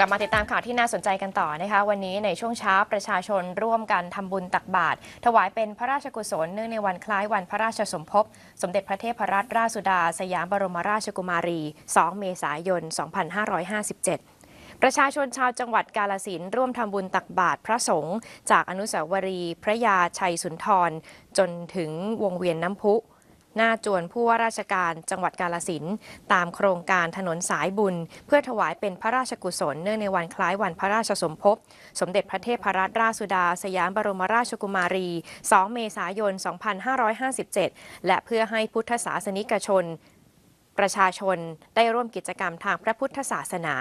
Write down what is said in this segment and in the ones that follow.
กลับมาติดตามข่าวที่น่าสนใจกันต่อนะคะ วันนี้ในช่วงเช้าประชาชนร่วมกันทำบุญตักบาตรถวายเป็นพระราชกุศลเนื่องในวันคล้ายวันพระราชสมภพ สมเด็จพระเทพรัตนราชสุดา สยามบรมราชกุมารี 2 เมษายน 2557ประชาชนชาวจังหวัดกาลสินร่วมทำบุญตักบาตรพระสงฆ์จากอนุสาวรีย์พระยาชัยสุนทร จนถึงวงเวียนน้ำพุ หน้าจวนผู้ว่าราชการจังหวัดกาลสินตามโครงการถนนสายบุญ เพื่อถวายเป็นพระราชกุศลเนื่องในวันคล้ายวันพระราชสมภพ สมเด็จพระเทพรัตนราชสุดา สยามบรมราชกุมารี 2 เมษายน 2557 และเพื่อให้พุทธศาสนิกชน ประชาชนได้ร่วมกิจกรรมทางพระพุทธศาสนา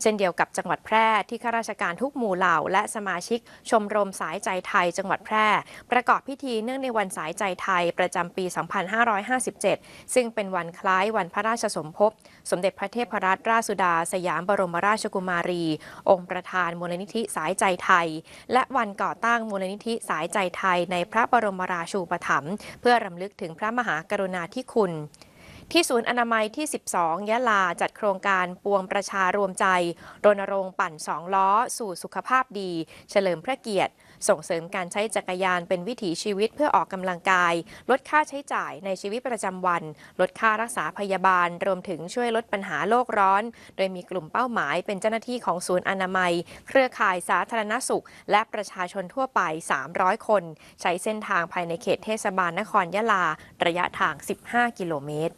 เช่นเดียวกับจังหวัดแพร่ที่ข้าราชการทุกหมู่เหล่า และสมาชิกชมรมสายใจไทย จังหวัดแพร่ ประกอบพิธีเนื่องในวันสายใจไทยประจำปี 2557 ซึ่งเป็นวันคล้ายวันพระราชสมภพ สมเด็จพระเทพรัตนราชสุดา สยามบรมราชกุมารี องค์ประธานมูลนิธิสายใจไทย และวันก่อตั้งมูลนิธิสายใจไทย ในพระบรมราชูปถัมภ์เพื่อรำลึกถึงพระมหากรุณาธิคุณ ที่ศูนย์อนามัยที่ 12 ยะลาจัดโครงการปวงประชารวมใจ รณรงค์ปั่นสองล้อ สู่สุขภาพดี เฉลิมพระเกียรติ ส่งเสริมการใช้จักรยานเป็นวิถีชีวิตเพื่อออกกำลังกาย ลดค่าใช้จ่ายในชีวิตประจำวัน ลดค่ารักษาพยาบาล รวมถึงช่วยลดปัญหาโลกร้อน โดยมีกลุ่มเป้าหมายเป็นเจ้าหน้าที่ของศูนย์อนามัย เครือข่ายสาธารณสุข และประชาชนทั่วไป 300 คน ใช้เส้นทางภายในเขตเทศบาลนครยะลา ระยะทาง 15 กิโลเมตร